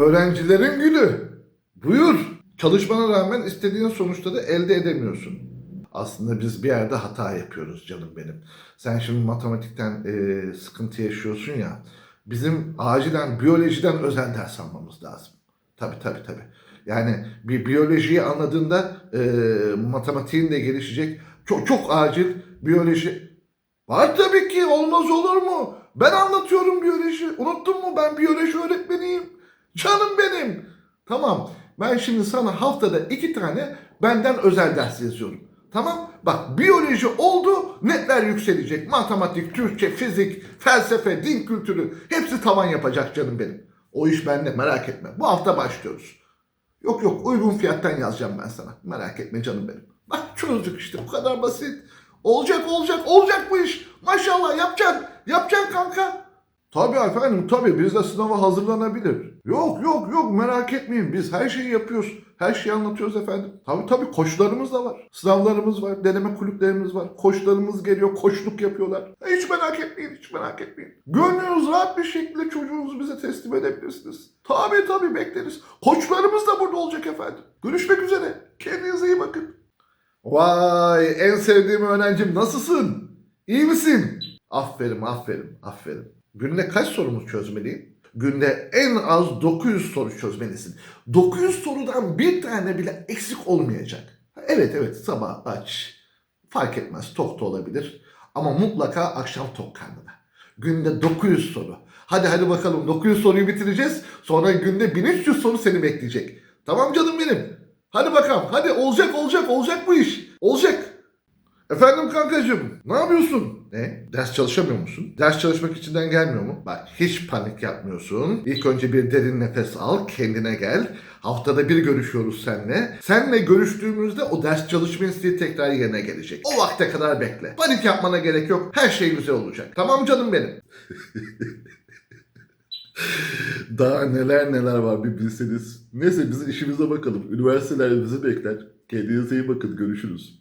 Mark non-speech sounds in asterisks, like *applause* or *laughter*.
Öğrencilerin gülü. Buyur. Çalışmana rağmen istediğin sonuçları elde edemiyorsun. Aslında biz bir yerde hata yapıyoruz canım benim. Sen şimdi matematikten e, sıkıntı yaşıyorsun ya. Bizim acilen biyolojiden özel ders almamız lazım. Tabii tabii tabii. Yani bir biyolojiyi anladığında e, matematiğin de gelişecek. Çok çok acil biyoloji. Var tabii ki olmaz olur mu? Ben anlatıyorum biyoloji. Unuttun mu ben biyoloji öğretmeniyim. Canım benim. Tamam. Ben şimdi sana haftada iki tane benden özel ders yazıyorum. Tamam? Bak biyoloji oldu netler yükselecek. Matematik, Türkçe, fizik, felsefe, din kültürü hepsi tavan yapacak canım benim. O iş bende merak etme. Bu hafta başlıyoruz. Yok yok uygun fiyattan yazacağım ben sana. Merak etme canım benim. Bak çözdük işte bu kadar basit. Olacak olacak olacak bu iş. Maşallah yapacaksın. Yapacaksın kanka. Tabii efendim tabii biz de sınava hazırlanabilir. Yok yok yok merak etmeyin biz her şeyi yapıyoruz. Her şeyi anlatıyoruz efendim. Tabii tabii koçlarımız da var. Sınavlarımız var. Deneme kulüplerimiz var. Koçlarımız geliyor. Koçluk yapıyorlar. Hiç merak etmeyin. Hiç merak etmeyin. Gönlünüz rahat bir şekilde çocuğunuzu bize teslim edebilirsiniz. Tabii tabii bekleriz. Koçlarımız da burada olacak efendim. Görüşmek üzere. Kendinize iyi bakın. Vay en sevdiğim öğrencim nasılsın? İyi misin? Aferin aferin aferin. Günde kaç sorumuz çözmeliyim? Günde en az 900 soru çözmelisin. 900 sorudan bir tane bile eksik olmayacak. Evet evet sabah aç. Fark etmez tok da olabilir. Ama mutlaka akşam tok karnına. Günde 900 soru. Hadi hadi bakalım 900 soruyu bitireceğiz. Sonra günde 1300 soru seni bekleyecek. Tamam canım benim. Hadi bakalım. Hadi olacak olacak olacak bu iş. Olacak. Efendim kankacığım ne yapıyorsun? Ne? Ders çalışamıyor musun? Ders çalışmak içinden gelmiyor mu? Bak hiç panik yapmıyorsun. İlk önce bir derin nefes al, kendine gel. Haftada bir görüşüyoruz seninle. Seninle görüştüğümüzde o ders çalışma isteği tekrar yerine gelecek. O vakte kadar bekle. Panik yapmana gerek yok. Her şey güzel olacak. Tamam canım benim. *laughs* Daha neler neler var bir bilseniz. Neyse bizim işimize bakalım. Üniversiteler bizi bekler. Kendinize iyi bakın. Görüşürüz.